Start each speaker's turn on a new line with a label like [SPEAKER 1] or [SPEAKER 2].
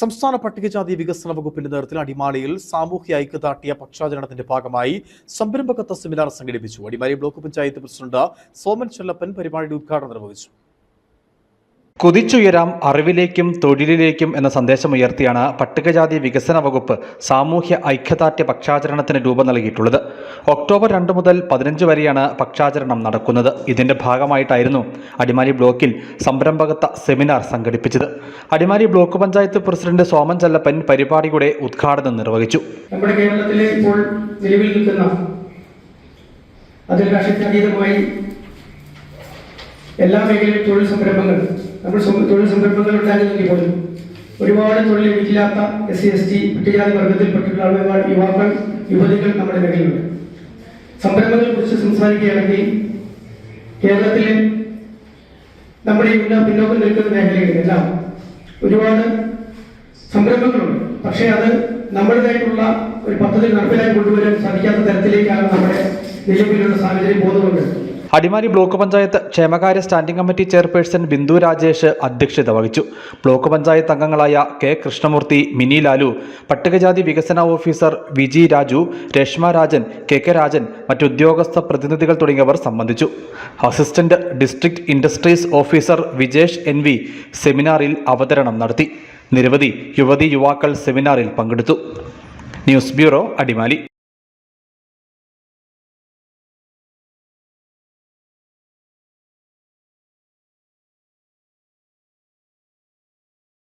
[SPEAKER 1] സംസ്ഥാന പട്ടികജാതി വികസന വകുപ്പിന്റെ നേതൃത്വത്തിൽ അടിമാലിയിൽ സാമൂഹ്യ ഐക്യദാർഢ്യ പക്ഷാചരണത്തിന്റെ ഭാഗമായി സംരംഭകത്വ സെമിനാർ സംഘടിപ്പിച്ചു. അടിമാലി ബ്ലോക്ക് പഞ്ചായത്ത് പ്രസിഡന്റ് സോമൻ ചെല്ലപ്പൻ പരിപാടിയുടെ ഉദ്ഘാടനം നിർവഹിച്ചു.
[SPEAKER 2] കുതിച്ചുയരാം അറിവിലേക്കും തൊഴിലിലേക്കും എന്ന സന്ദേശം ഉയർത്തിയാണ് പട്ടികജാതി വികസന വകുപ്പ് സാമൂഹ്യ ഐക്യദാർഢ്യ പക്ഷാചരണത്തിന് രൂപം നൽകിയിട്ടുള്ളത്. ഒക്ടോബർ രണ്ട് മുതൽ പതിനഞ്ച് വരെയാണ് പക്ഷാചരണം നടക്കുന്നത്. ഇതിന്റെ ഭാഗമായിട്ടായിരുന്നു അടിമാലി ബ്ലോക്കിൽ സംരംഭകത്വ സെമിനാർ സംഘടിപ്പിച്ചത്. അടിമാലി ബ്ലോക്ക് പഞ്ചായത്ത് പ്രസിഡന്റ് സോമൻ ചല്ലപ്പൻ പരിപാടിയുടെ ഉദ്ഘാടനം നിർവഹിച്ചു.
[SPEAKER 3] നമ്മുടെ കേരളത്തിലെ ഇപ്പോൾ നിലവിൽ നിൽക്കുന്ന എല്ലാ മേഖലയിലും തൊഴിൽ സംരംഭങ്ങൾ നമ്മൾ തൊഴിൽ സംരംഭങ്ങൾ ഉണ്ടായിരുന്നെങ്കിൽ പോലും ഒരുപാട് തൊഴിൽ ലഭിക്കില്ലാത്ത എസ് സി എസ് ടി പട്ടികജാതി വർഗത്തിൽപ്പെട്ടിട്ടുള്ള ഒരുപാട് യുവാക്കൾ യുവതികൾ നമ്മുടെ മേഖലയിലുണ്ട്. സംരംഭങ്ങളെ കുറിച്ച് സംസാരിക്കുകയാണെങ്കിൽ കേരളത്തിലെ നമ്മുടെ പിന്നോക്കം നിൽക്കുന്ന മേഖലകളിലെല്ലാം ഒരുപാട് സംരംഭങ്ങളുണ്ട്. പക്ഷേ അത് നമ്മുടേതായിട്ടുള്ള ഒരു പദ്ധതി നടപ്പിലാക്കി കൊണ്ടുവരാൻ സാധിക്കാത്ത തരത്തിലേക്കാണ് നമ്മുടെ നിലവിലുള്ള സാഹചര്യം പോകുന്നുണ്ട്
[SPEAKER 2] അടിമാലി ബ്ലോക്ക് പഞ്ചായത്ത് ക്ഷേമകാര്യ standing committee chairperson Bindu Rajesh അധ്യക്ഷത വഹിച്ചു. ബ്ലോക്ക് പഞ്ചായത്ത് അംഗങ്ങളായ കെ കൃഷ്ണമൂർത്തി മിനി ലാലു പട്ടികജാതി വികസന officer Viji Raju Reshma Rajan K K Rajan മറ്റുദ്യോഗസ്ഥ പ്രതിനിധികൾ തുടങ്ങിയവർ സംബന്ധിച്ചു. Assistant district industries officer Vijesh N V സെമിനാറിൽ അവതരണം നടത്തി. നിരവധി യുവതി യുവാക്കൾ സെമിനാറിൽ പങ്കെടുത്തു. News bureau Adimali.